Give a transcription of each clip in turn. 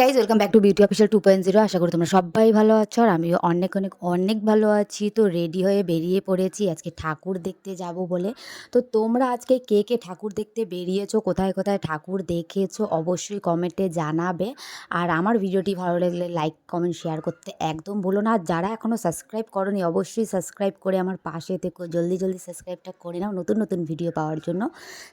Guys welcome back to beauty official two point zero আশা করি তোমরা সবাই ভালো আছো আর আমিও অনেক অনেক অনেক ভালো আছি। তো রেডি হয়ে বেরিয়ে পড়েছি। আজকে ঠাকুর দেখতে যাব বলে। তো তোমরা আজকে কে কে ঠাকুর দেখতে বেরিয়েছো, কোথায় কোথায় ঠাকুর দেখেছ, অবশ্যই কমেন্টে জানাবে। আর আমার ভিডিওটি ভালো লাগলে লাইক কমেন্ট শেয়ার করতে একদম ভুলো না। আর যারা এখনও সাবস্ক্রাইব করনি, অবশ্যই সাবস্ক্রাইব করে আমার পাশে থেকে। জলদি জলদি সাবস্ক্রাইবটা করে নাও নতুন নতুন ভিডিও পাওয়ার জন্য।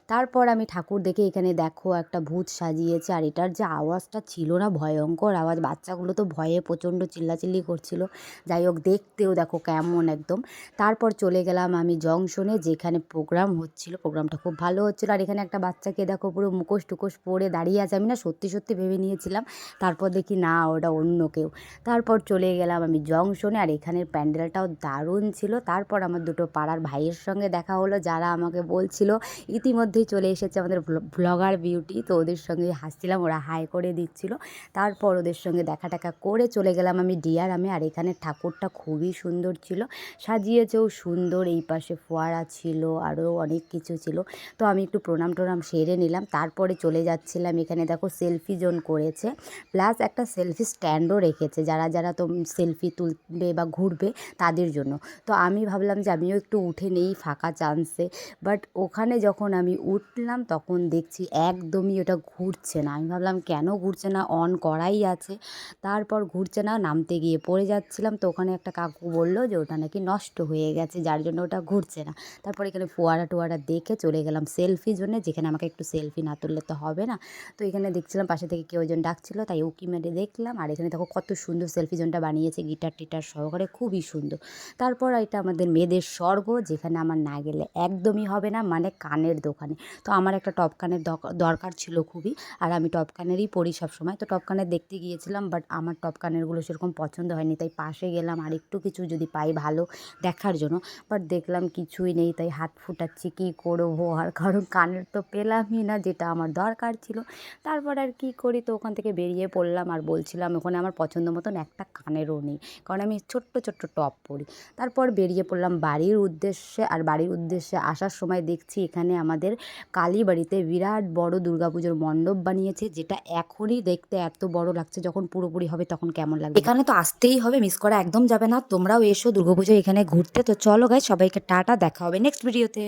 তারপর আমি ঠাকুর দেখে এখানে দেখো একটা ভূত সাজিয়েছে। আর এটার যে আওয়াজটা ছিল না ভয়ঙ্কর আওয়াজ। বাচ্চাগুলো তো ভয়ে প্রচণ্ড চিল্লাচিল্লি করছিল। যাই হোক, দেখতেও দেখো কেমন একদম। তারপর চলে গেলাম আমি জংশনে, যেখানে প্রোগ্রাম হচ্ছিল। প্রোগ্রামটা খুব ভালো হচ্ছিল। আর এখানে একটা বাচ্চাকে দেখো পুরো মুখোশ টুকোশ পরে দাঁড়িয়ে আছে। আমি না সত্যি সত্যি ভেবে নিয়েছিলাম। তারপর দেখি না, ওটা অন্য কেউ। তারপর চলে গেলাম আমি জংশনে। আর এখানের প্যান্ডেলটাও দারুণ ছিল। তারপর আমার দুটো পাড়ার ভাইয়ের সঙ্গে দেখা হলো। যারা আমাকে বলছিল, ইতিমধ্যেই চলে এসেছে আমাদের ব্লগার বিউটি তো ওদের সঙ্গে হাসছিলাম। ওরা হাই করে দিচ্ছিল। তারপর ওদের সঙ্গে দেখা টাকা করে চলে গেলাম আমি ডিয়ার আমি আর এখানে ঠাকুরটা খুবই সুন্দর ছিল। সাজিয়েছেও সুন্দর, এই পাশে ফোয়ারা ছিল আরও অনেক কিছু ছিল। তো আমি একটু প্রণাম টনাম সেরে নিলাম। তারপরে চলে যাচ্ছিলাম, এখানে দেখো সেলফি জোন করেছে। প্লাস একটা সেলফি স্ট্যান্ডও রেখেছে, যারা যারা তো সেলফি তুলবে বা ঘুরবে তাদের জন্য। তো আমি ভাবলাম যে আমিও একটু উঠে নেই, ফাঁকা চান্সে বাট ওখানে যখন আমি উঠলাম, তখন দেখছি একদমই ওটা ঘুরছে না। আমি ভাবলাম কেন ঘুরছে না? অন করাই আছে। তারপর ঘুরছে না, নামতে গিয়ে পড়ে যাচ্ছিলাম। তো ওখানে একটা কাকু বলল যে, ওটা নাকি নষ্ট হয়ে গেছে, যার জন্য ওটা ঘুরছে না। তারপর এখানে ফোয়ারা টোয়ারা দেখে চলে গেলাম সেলফি জন্যে যেখানে আমাকে একটু সেলফি না তুললে তো হবে না। তো এখানে দেখছিলাম পাশে থেকে কেউ একজন ডাকছিল, তাই উকি মেরে দেখলাম। আর এখানে দেখো কত সুন্দর সেলফি জোনটা বানিয়েছে, গিটার টিটার সহকারে, খুবই সুন্দর। তারপর এটা আমাদের মেয়েদের স্বর্গ, যেখানে আমার না গেলে একদমই হবে না মানে কানের দোকানে। তো আমার একটা টপ কানের দরকার ছিল খুবই, আর আমি টপ কানেরই পরি সবসময়। তো টপ কানের দেখতে গিয়েছিলাম বাট আমার টপ কানেরগুলো সেরকম পছন্দ হয়নি, তাই পাশে গেলাম। আর একটু কিছু যদি পাই ভালো দেখার জন্য বাট দেখলাম কিছুই নেই, তাই হাত ফুটাচ্ছি, কী করব? আর কারণ কানের তো পেলামই না, যেটা আমার দরকার ছিল। তারপর আর কি করি? তো ওখান থেকে বেরিয়ে পড়লাম আর বলছিলাম, ওখানে আমার পছন্দ মতন একটা কানেরও নেই, কারণ আমি ছোট্ট ছোট্ট টপ পরি। তারপর বেরিয়ে পড়লাম বাড়ির উদ্দেশ্যে, আর বাড়ির উদ্দেশ্যে আসার সময় দেখছি এখানে আমাদের কালীবাড়িতে বিরাট বড় দুর্গাপুজোর মণ্ডপ বানিয়েছে, যেটা এখনই দেখতে এত বড় লাগছে যখন পুরোপুরি হবে তখন কেমন লাগবে? এখানে তো আসতেই হবে মিস করা একদম যাবে না। তোমরাও এসো দুর্গাপুজো এখানে ঘুরতে। তো চলো গাই সবাইকে টাটা, দেখা হবে নেক্সট ভিডিওতে